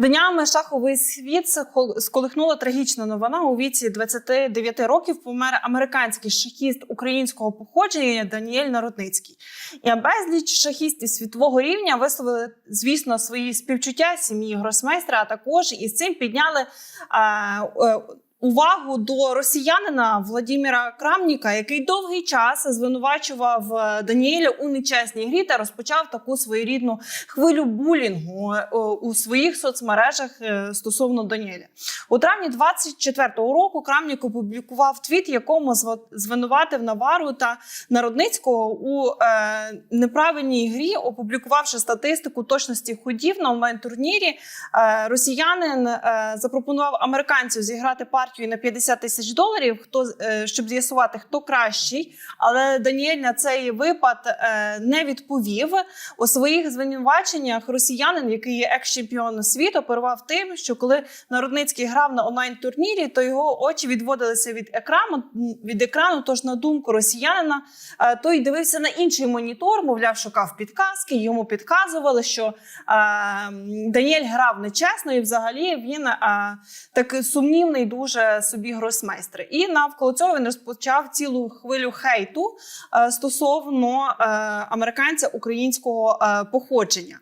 Днями шаховий світ сколихнула трагічна новина. У віці 29 років помер американський шахіст українського походження Даніель Народницький. І безліч шахістів світового рівня висловили, звісно, свої співчуття сім'ї гросмейстра, а також із цим підняли. е, Увагу до росіянина Владіміра Крамніка, який довгий час звинувачував е, Даніеля у нечесній грі та розпочав таку своєрідну хвилю булінгу е, у своїх соцмережах е, стосовно Даніеля. У травні 24-го року Крамнік опублікував твіт, якому звинуватив Навару та Народницького у е, неправильній грі, опублікувавши статистику точності ходів на онлайн-турнірі. Е, росіянин е, запропонував американцю зіграти партію на 50 тисяч доларів, хто е, щоб з'ясувати, хто кращий. Але Даніель на цей випад е, не відповів. У своїх звинуваченнях росіянин, який є екс-чемпіон світу, оперував тим, що коли Народницький грав на онлайн-турнірі, то його очі відводилися від екрану від екрану. Тож, на думку росіянина, е, той дивився на інший монітор, мовляв, шукав підказки. Йому підказували, що Даніель грав нечесно, і взагалі він такий сумнівний дуже собі гросмейстри. І навколо цього він розпочав цілу хвилю хейту е, стосовно е, американця українського е, походження.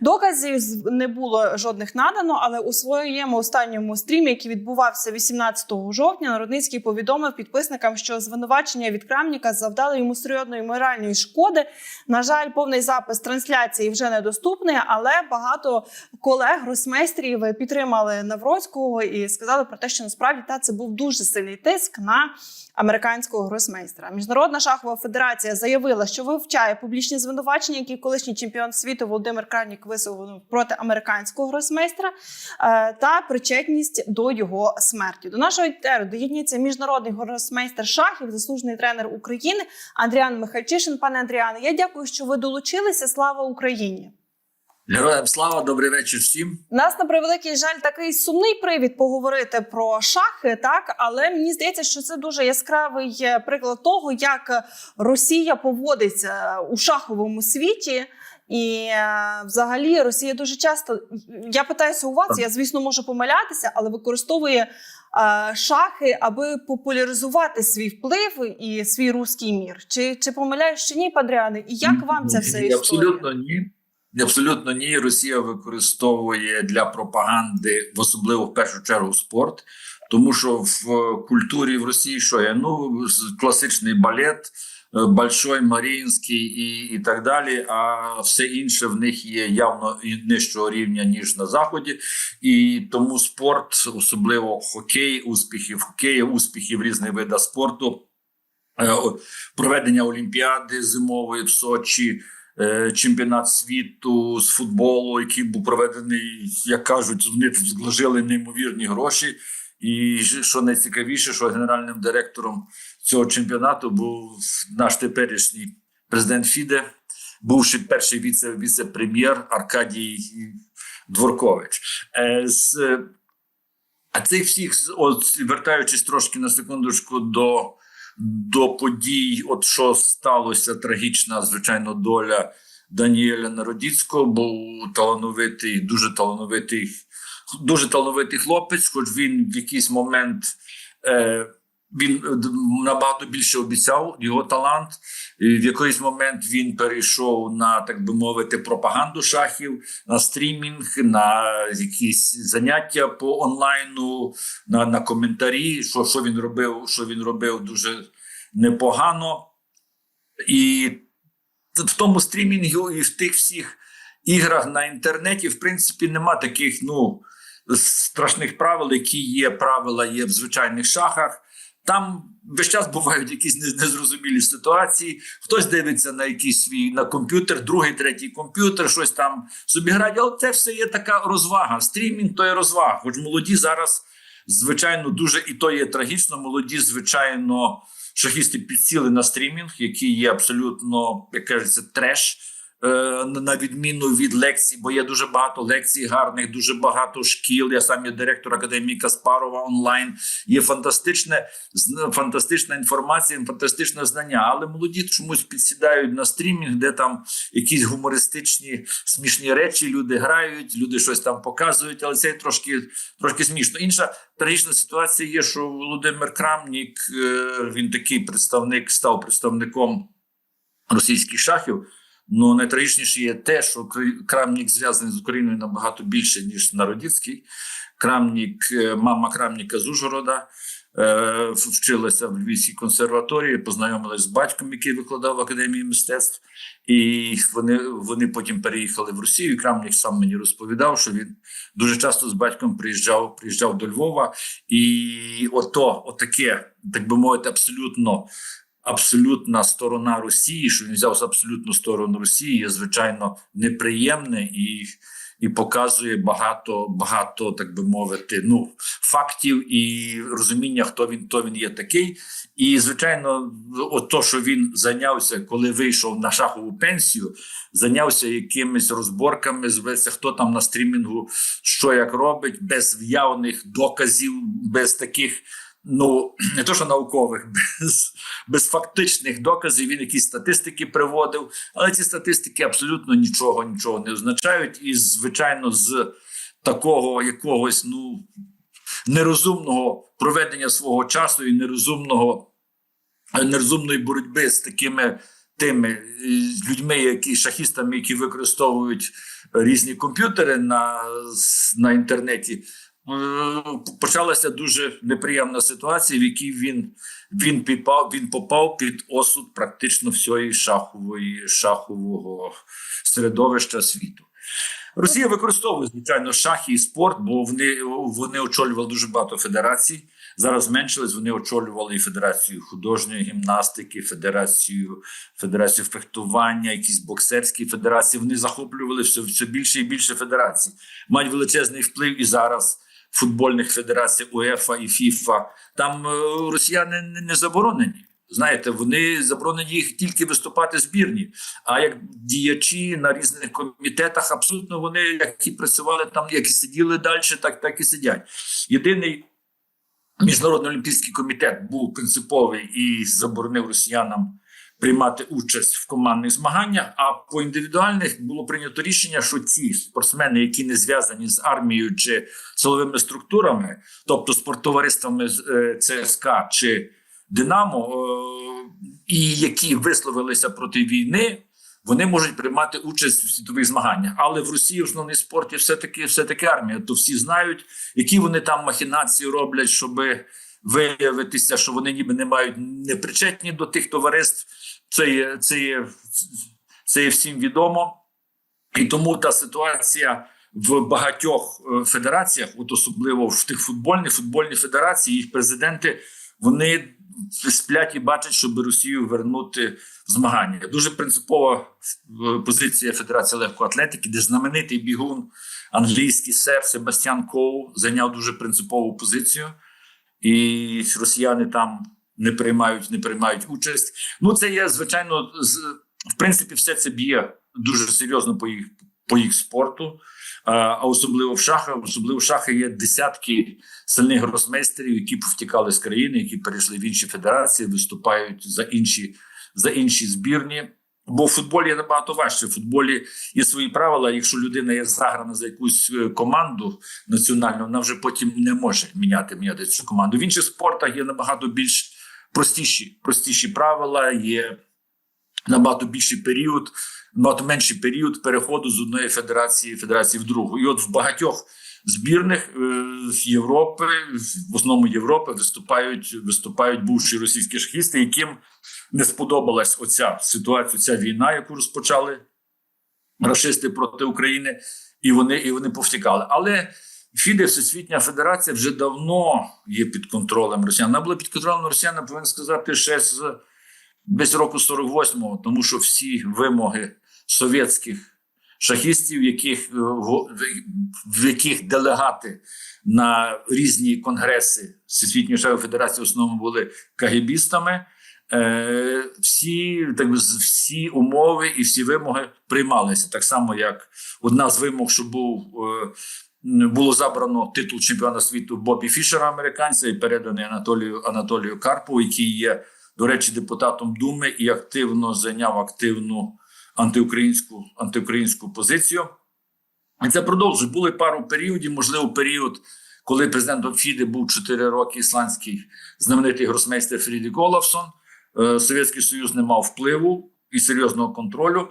Доказів не було жодних надано, але у своєму останньому стрімі, який відбувався 18 жовтня, Народницький повідомив підписникам, що звинувачення від Крамніка завдали йому серйозної моральної шкоди. На жаль, повний запис трансляції вже недоступний, але багато колег гросмейстрів підтримали Навроцького і сказали про те, що насправді та це був дуже сильний тиск на американського гросмейстера. Міжнародна шахова федерація заявила, що вивчає публічні звинувачення, які колишній чемпіон світу Володимир Кранік висунув проти американського гросмейстера е, та причетність до його смерті. До нашого етеру доєднується міжнародний гросмейстер шахів, заслужений тренер України Андріан Михальчишин. Пане Андріане, я дякую, що ви долучилися. Слава Україні! Героям слава, добрий вечір всім. Нас на превеликий жаль такий сумний привід поговорити про шахи, так але мені здається, що це дуже яскравий е, приклад того, як Росія поводиться у шаховому світі. І е, взагалі Росія дуже часто я питаюся у вас. Я звісно можу помилятися, але використовує е, шахи, аби популяризувати свій вплив і свій руський мір. Чи, чи помиляюсь чи ні, Падріане? І як вам ця вся історія? Абсолютно ні. Абсолютно ні. Росія використовує для пропаганди, в особливо в першу чергу, спорт, тому що в культурі в Росії що є? Ну, класичний балет, е, Большой, Маріїнський і, і так далі. А все інше в них є явно нижчого рівня ніж на заході, і тому спорт, особливо хокей, успіхи в хокеї, успіхи в різних видах спорту. Е, проведення Олімпіади зимової в Сочі, чемпіонат світу з футболу, який був проведений, як кажуть, вони вложили неймовірні гроші. І що найцікавіше, що генеральним директором цього чемпіонату був наш теперішній президент Фіде, бувши перший віце- віце-прем'єр Аркадій Дворкович. Е, з, а цих всіх, от вертаючись трошки на секундочку до до подій, от що сталося трагічна, звичайно, доля Даніеля Народіцького, був талановитий, дуже талановитий, дуже талановитий хлопець, хоч він в якийсь момент. Е, він е, набагато більше обіцяв його талант. В якийсь момент він перейшов на так би мовити пропаганду шахів, на стрімінг, на якісь заняття по онлайну, на, на коментарі. Що, що він робив, що він робив дуже непогано. І в тому стрімінгу і в тих всіх іграх на інтернеті, в принципі, нема таких ну, страшних правил, які є правила є в звичайних шахах. Там весь час бувають якісь незрозумілі ситуації. Хтось дивиться на якийсь свій на комп'ютер, другий, третій комп'ютер, щось там собі грає. Але це все є така розвага. Стрімінг то є розвага. Хоч молоді зараз, звичайно, дуже і то є трагічно. Молоді, звичайно, шахісти підсіли на стрімінг, який є абсолютно, як кажеться, треш. Е, на відміну від лекцій, бо є дуже багато лекцій гарних, дуже багато шкіл. Я сам є директор академії Каспарова онлайн. Є фантастичне фантастична інформація, фантастичне знання. Але молоді чомусь підсідають на стрімінг, де там якісь гумористичні смішні речі. Люди грають, люди щось там показують, але це трошки трошки смішно. Інша трагічна ситуація є, що Володимир Крамнік, е, він такий представник, став представником російських шахів. Ну найтрагічніше є те, що Крамнік зв'язаний з Україною набагато більше, ніж Народівський. Крамнік, е, мама Крамніка з Ужгорода е, вчилася в Львівській консерваторії, познайомилась з батьком, який викладав в академії мистецтв. І вони, вони потім переїхали в Росію. Крамнік сам мені розповідав, що він дуже часто з батьком приїжджав, приїжджав до Львова, і ото, отаке, так би мовити, абсолютно. Абсолютна сторона Росії, що він взяв абсолютну сторону Росії, є звичайно неприємне і, і показує багато, багато, так би мовити, ну фактів і розуміння, хто він, хто він є такий. І звичайно, от то, що він зайнявся, коли вийшов на шахову пенсію, зайнявся якимись розборками, зведеться, хто там на стрімінгу що як робить, без явних доказів, без таких. Ну не то, що наукових, без, без фактичних доказів він якісь статистики приводив, але ці статистики абсолютно нічого нічого не означають. І, звичайно, з такого якогось ну нерозумного проведення свого часу і нерозумного нерозумної боротьби з такими тими е, людьми, які шахістами, які використовують різні комп'ютери на, на інтернеті. Почалася дуже неприємна ситуація, в якій він він підпав, він попав під осуд практично всієї шахової шахового середовища світу. Росія використовує звичайно шахи і спорт, бо вони, вони очолювали дуже багато федерацій. Зараз зменшились. Вони очолювали і федерацію художньої гімнастики, федерацію, федерацію фехтування, якісь боксерські федерації. Вони захоплювали все, все більше і більше федерацій. Мають величезний вплив і зараз футбольних федерацій УЕФА і ФІФА. Там е, росіяни не, не заборонені. Знаєте, вони заборонені їх тільки виступати збірні. А як діячі на різних комітетах, абсолютно вони як і працювали там, як і сиділи далі, так, так і сидять. Єдиний міжнародний олімпійський комітет був принциповий і заборонив росіянам приймати участь в командних змаганнях. А по індивідуальних було прийнято рішення, що ці спортсмени, які не зв'язані з армією чи силовими структурами, тобто з е, ЦСКА чи Динамо, е, і які висловилися проти війни, вони можуть приймати участь у світових змаганнях. Але в Росії основний спорт є все таки все таки армія. То всі знають, які вони там махінації роблять, щоб виявитися, що вони ніби не мають не причетні до тих товариств. Це є, це є, це є всім відомо, і тому та ситуація. В багатьох е, федераціях, от особливо в тих футбольних футбольні федерації, їх президенти вони сплять і бачать, щоб Росію вернути в змагання. Дуже принципова е, позиція Федерації легкоатлетики, де знаменитий бігун англійський сер Себастьян Коу зайняв дуже принципову позицію, і росіяни там не приймають, не приймають участь. Ну це є звичайно з в принципі, все це б'є дуже серйозно по їх по їх спорту. А, особливо в шахах, особливо в шахи є десятки сильних гросмейстерів, які повтікали з країни, які перейшли в інші федерації, виступають за інші за інші збірні. Бо в футболі набагато важче. В футболі є свої правила. Якщо людина є заграна за якусь е, команду національну, вона вже потім не може міняти міняти цю команду. В інших спортах є набагато більш простіші, простіші правила. Є набагато більший період, набагато менший період переходу з одної федерації федерації в другу. І от в багатьох збірних е, Європи, в основному Європи, виступають виступають бувші російські шахісти, яким не сподобалась оця ситуація, ця війна, яку розпочали рашисти проти України, і вони і вони повтікали. Але ФІДЕ, Всесвітня Федерація, вже давно є під контролем Росіян. Вона була під контролем Росіян, я повинен сказати, ще з десь року 48-го, тому що всі вимоги совєтських шахістів, яких е, в, яких делегати на різні конгреси Всесвітньої шахової федерації в основному були кагебістами, е, всі, так всі умови і всі вимоги приймалися. Так само, як одна з вимог, що був. Е, було забрано титул чемпіона світу Бобі Фішера, американця, і переданий Анатолію Анатолію Карпову, який є, до речі, депутатом Думи і активно зайняв активну антиукраїнську антиукраїнську позицію. І це продовжує. Були пару періодів, можливо, період, коли президентом Фіди був 4 роки ісландський знаменитий гросмейстер Фріді Голавсон. Е, Совєтський Союз не мав впливу і серйозного контролю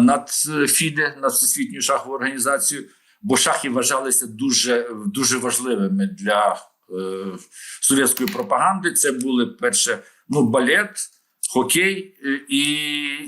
над е, Фіде, над всесвітньою шаховою організацією, бо шахи вважалися дуже, дуже важливими для е, совєтської пропаганди. Це були перше ну, балет, хокей е, і,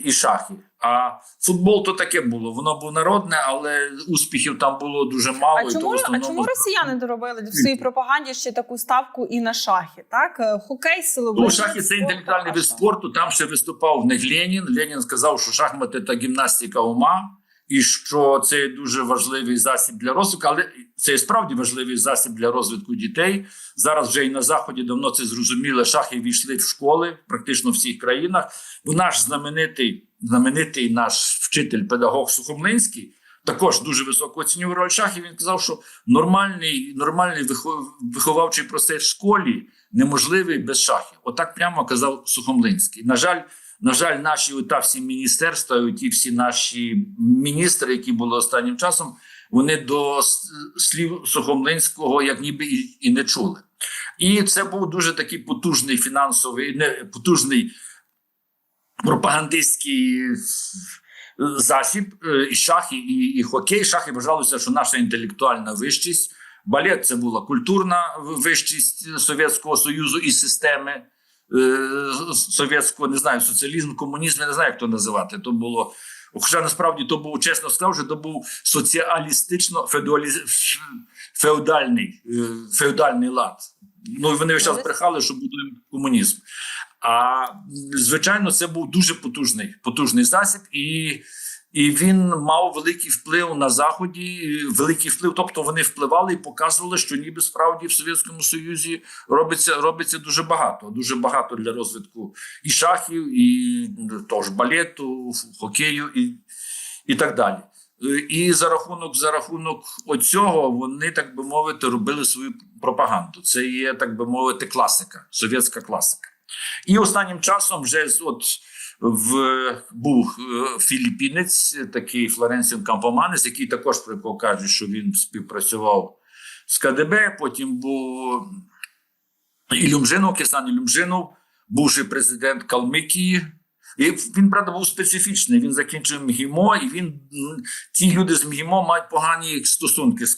і шахи. А футбол то таке було. Воно було народне, але успіхів там було дуже мало. А і то чому, основному... а чому росіяни доробили в своїй пропаганді ще таку ставку і на шахи? Так, Е, хокей, силовий. Ну, шахи це інтелектуальний вид спорту. Там ще виступав в них Ленін. Ленін сказав, що шахмати це гімнастика ума, і що це дуже важливий засіб для розвитку, але це і справді важливий засіб для розвитку дітей. Зараз вже і на заході давно це зрозуміло. Шахи війшли в школи практично в всіх країнах. Бо наш знаменитий, знаменитий наш вчитель, педагог Сухомлинський. Також дуже високо оцінював роль шахів. Він казав, що нормальний, нормальний вихов- виховавчий процес в школі неможливий без шахів. Отак прямо казав Сухомлинський. На жаль, на жаль, наші ота всі міністерства, ті всі наші міністри, які були останнім часом, вони до слів Сухомлинського як ніби і, і не чули. І це був дуже такий потужний фінансовий, не потужний пропагандистський засіб е, і шахи, і, і хокей. Шахи вважалося, що наша інтелектуальна вищість. Балет це була культурна вищість Совєтського Союзу і системи совєтського, не знаю, соціалізм, комунізм, я не знаю, як то називати. То було. Хоча насправді то був, чесно скажу, то був соціалістично феодальний, е, феодальний лад. Ну вони весь час брехали, що буде комунізм. А звичайно, це був дуже потужний, потужний засіб, і, і він мав великий вплив на заході, великий вплив. Тобто вони впливали і показували, що ніби справді в Совєтському Союзі робиться, робиться дуже багато. Дуже багато для розвитку і шахів, і того ж балету, хокею, і, і так далі. І за рахунок за рахунок оцього вони, так би мовити, робили свою пропаганду. Це є, так би мовити, класика, совєтська класика. І останнім часом вже з- от в був е, філіппінець, такий Флоренсін Кампоманес, який також про якого кажуть, що він співпрацював з КДБ. Потім був Ілюмжинов, Кисан Ілюмжинов, бувший президент Калмикії. І він, правда, був специфічний. Він закінчив МГІМО, і він ті люди з МГІМО мають погані стосунки з,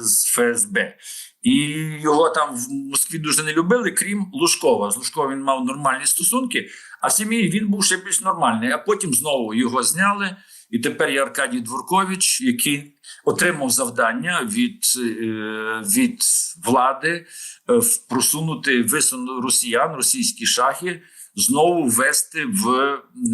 з ФСБ. І його там в Москві дуже не любили, крім Лужкова. З Лужкова він мав нормальні стосунки, а в сім'ї він був ще більш нормальний. А потім знову його зняли. І тепер є Аркадій Дворкович, який отримав завдання від, е, від влади е, просунути висуну росіян, російські шахи, знову ввести в,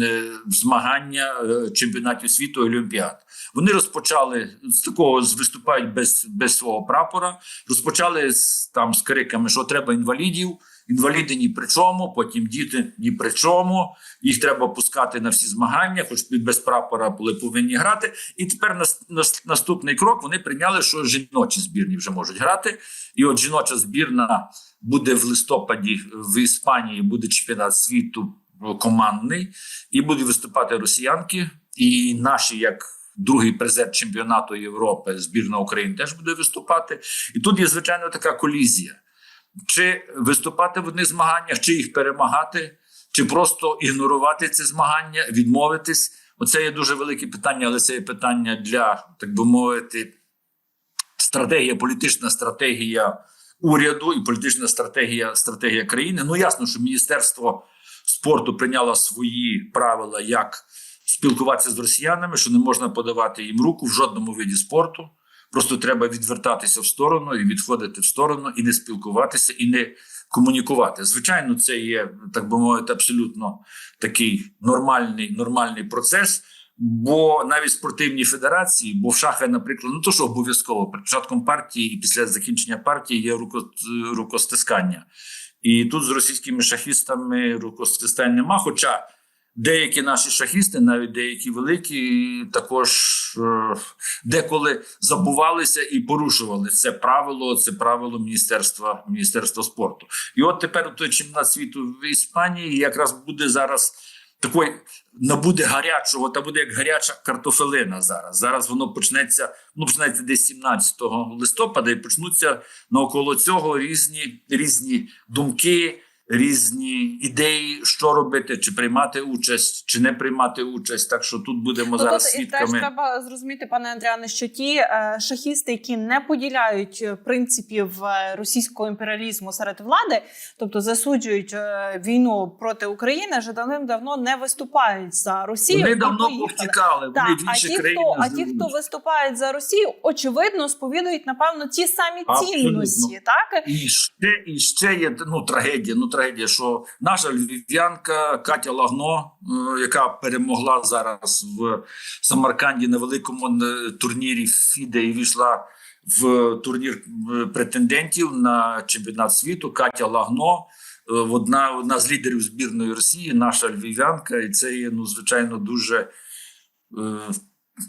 е, в змагання е, чемпіонатів світу Олімпіад. Вони розпочали з такого з виступають без, без свого прапора. Розпочали з там з криками, що треба інвалідів. Інваліди ні при чому, потім діти ні при чому. Їх треба пускати на всі змагання, хоч без прапора були повинні грати. І тепер нас, нас- наступний крок вони прийняли, що жіночі збірні вже можуть грати. І от жіноча збірна буде в листопаді в Іспанії, буде чемпіонат світу командний, і будуть виступати росіянки. І наші, як другий призер чемпіонату Європи, збірна України теж буде виступати. І тут є звичайно така колізія чи виступати в одних змаганнях, чи їх перемагати, чи просто ігнорувати ці змагання, відмовитись. Оце є дуже велике питання, але це є питання для, так би мовити, стратегія, політична стратегія уряду і політична стратегія, стратегія країни. Ну ясно, що Міністерство спорту прийняло свої правила, як спілкуватися з росіянами, що не можна подавати їм руку в жодному виді спорту. Просто треба відвертатися в сторону і відходити в сторону, і не спілкуватися, і не комунікувати. Звичайно, це є так би мовити, абсолютно такий нормальний, нормальний процес. Бо навіть спортивні федерації, бо в шахи, наприклад, ну то що обов'язково перед початком партії і після закінчення партії є руко, рукостискання. І тут з російськими шахістами рукостискань нема. Хоча деякі наші шахісти, навіть деякі великі, також е, деколи забувалися і порушували це правило, це правило Міністерства Міністерства спорту. І от тепер той чемпіонат світу в Іспанії якраз буде зараз такий, набуде гарячого, та буде як гаряча картофелина зараз. Зараз воно почнеться, ну почнеться десь 17 листопада, і почнуться навколо цього різні, різні думки. Різні ідеї, що робити, чи приймати участь, чи не приймати участь. Так що тут будемо Ну, зараз тут і теж треба зрозуміти, пане Андріане, що ті е, шахісти, які не поділяють е, принципів е, російського імперіалізму серед влади, тобто засуджують е, війну проти України, вже давним-давно не виступають за Росію. Вони давно повтікали. Вони в а інші ті, країни. хто, а ті, хто виступають за Росію, очевидно, сповідують напевно ті самі Абсолютно. цінності, так І ще, і ще є ну, трагедія. Ну, трагедія, що наша львів'янка Катя Лагно, е, яка перемогла зараз в Самарканді на великому е, турнірі ФІДе і війшла в турнір е, претендентів на чемпіонат світу. Катя Лагно. Одна, одна з лідерів збірної Росії, наша львів'янка, і це є ну звичайно дуже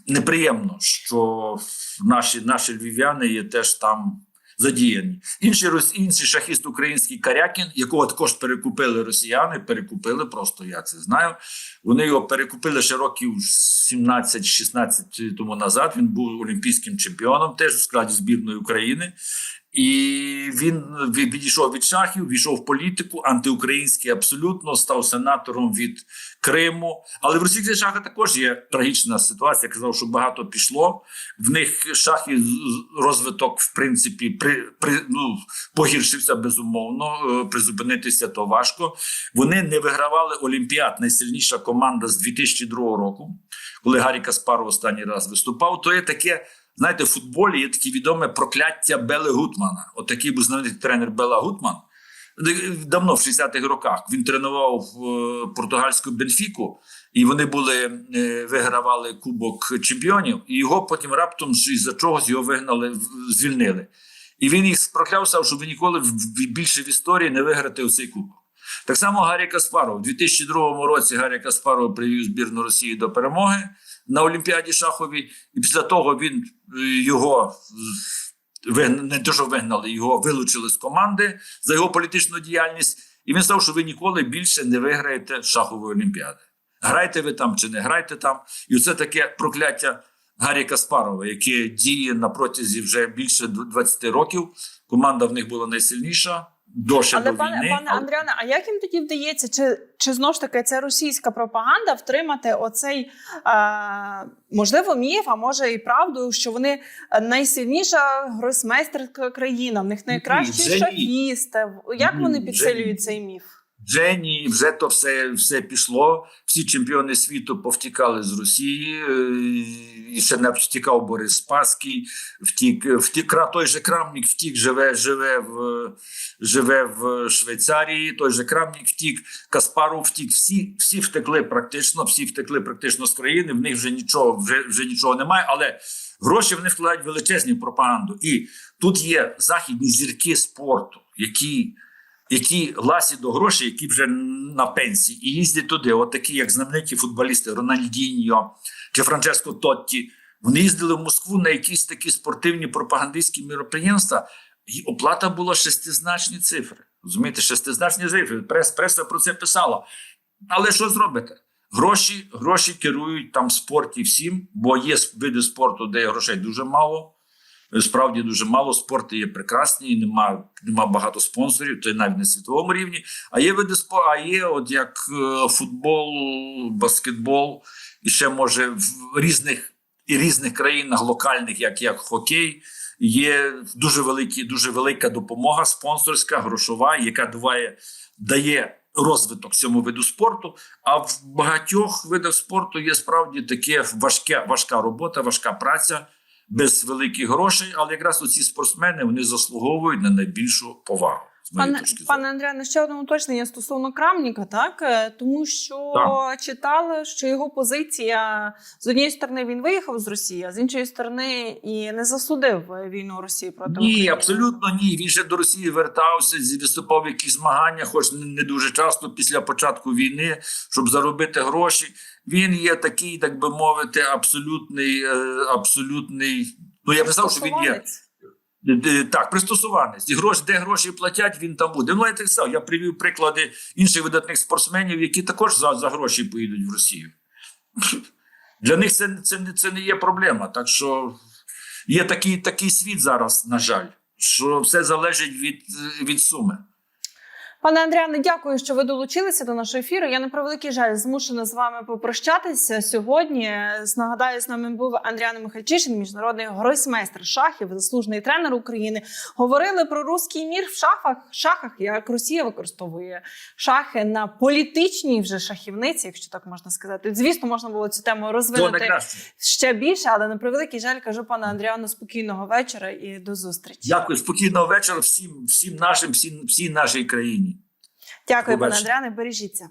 неприємно, що наші, наші львів'яни є теж там задіяні. Рос- інший шахіст український Карякін, якого також перекупили росіяни, перекупили просто я це знаю. Вони його перекупили ще років 17-16 тому назад. Він був олімпійським чемпіоном, теж у складі збірної України. І він відійшов від шахів, війшов в політику, антиукраїнський абсолютно, став сенатором від Криму. Але в російських шахах також є трагічна ситуація. Я казав, що багато пішло. В них шахи розвиток, в принципі, при, при, ну, погіршився безумовно. е, Призупинитися то важко. Вони не вигравали Олімпіад. Найсильніша команда з 2002 року, коли Гаррі Каспаров останній раз виступав. То є таке. Знаєте, в футболі є таке відоме прокляття Беле Гутмана. От такий був знаменитий тренер Бела Гутман. Давно в 60-х роках він тренував е, португальську Бенфіку, і вони були е, вигравали Кубок чемпіонів, і його потім раптом ж із-за чогось його вигнали, звільнили. І він їх спроклявся, щоб ви ніколи в- в- більше в історії не виграти оцей кубок. Так само Гаррі Каспаров. У 2002 році Гаррі Каспаров привів збірну Росії до перемоги на Олімпіаді Шаховій, і після того він е, його не що вигнали, його вилучили з команди за його політичну діяльність. І він сказав, що ви ніколи більше не виграєте шахової олімпіади. Грайте ви там чи не грайте там. І це таке прокляття Гаррі Каспарова, яке діє на протязі вже більше 20 років. Команда в них була найсильніша. До ще Але до пане, війни. пане Але- Андріане, а як їм тоді вдається, чи, чи знову ж таки це російська пропаганда втримати оцей е, можливо міф, а може і правду, що вони найсильніша гросмейстерська країна, в них найкращі шахісти. Як вони підсилюють цей міф? Вже ні, вже то все, все пішло. Всі чемпіони світу повтікали з Росії. е, І ще не втікав Борис Спаський, втік, втік той же Крамнік втік, живе, живе в живе в Швейцарії. Той же Крамнік втік, Каспаров втік. Всі, всі втекли практично, всі втекли практично з країни. В них вже нічого, вже, вже нічого немає. Але гроші вони вкладають величезні пропаганду. І тут є західні зірки спорту, які які ласі до грошей, які вже на пенсії, і їздять туди. От такі, як знамениті футболісти Рональдіньо чи Франческо Тотті. Вони їздили в Москву на якісь такі спортивні пропагандистські міроприємства, і оплата була шестизначні цифри. Розумієте, шестизначні цифри. Прес, преса про це писала. Але що зробите? Гроші, гроші керують там спорті всім, бо є види спорту, де грошей дуже мало. Справді дуже мало спорту є прекрасні, нема, нема багато спонсорів, то й навіть на світовому рівні. А є види спорту, а є, от як е, футбол, баскетбол, і ще може в різних і різних країнах локальних, як, як хокей, є дуже великі, дуже велика допомога спонсорська, грошова, яка дає, дає розвиток цьому виду спорту. А в багатьох видах спорту є справді таке важке, важка робота, важка праця без великих грошей. Але якраз оці спортсмени вони заслуговують на найбільшу повагу. Моєї Пане, точки зору. ще одне уточнення стосовно Крамніка, так Е, тому що Так. читали, що його позиція з однієї сторони він виїхав з Росії, а з іншої сторони і не засудив війну Росії проти Ні, України. абсолютно ні. Він ще до Росії вертався, зі- виступав в якісь змагання, хоч не дуже часто після початку війни, щоб заробити гроші. Він є такий, так би мовити, абсолютний, е, абсолютний. Ну я сказав, що він є Так, пристосуванець. І гроші, де гроші платять, він там буде. Ну, я так сказав, я привів приклади інших видатних спортсменів, які також за, за гроші поїдуть в Росію. Для них це, це, це не є проблема. Так що є такий, такий світ зараз, на жаль, що все залежить від, від суми. Пане Андріане, дякую, що ви долучилися до нашого ефіру. Я на превеликий жаль змушена з вами попрощатися сьогодні. Нагадаю, з нами був Андріан Михальчишин, міжнародний гросмейстер шахів, заслужений тренер України. Говорили про руський мір в шахах, шахах, як Росія використовує шахи на політичній вже шахівниці, якщо так можна сказати. Звісно, можна було цю тему розвинути ще більше, але на превеликий жаль кажу пане Андріану спокійного вечора і до зустрічі. Дякую, спокійного вечора всім, всім нашим, всім, всій нашій країні. Дякую, пане. Андріане. Бережіться.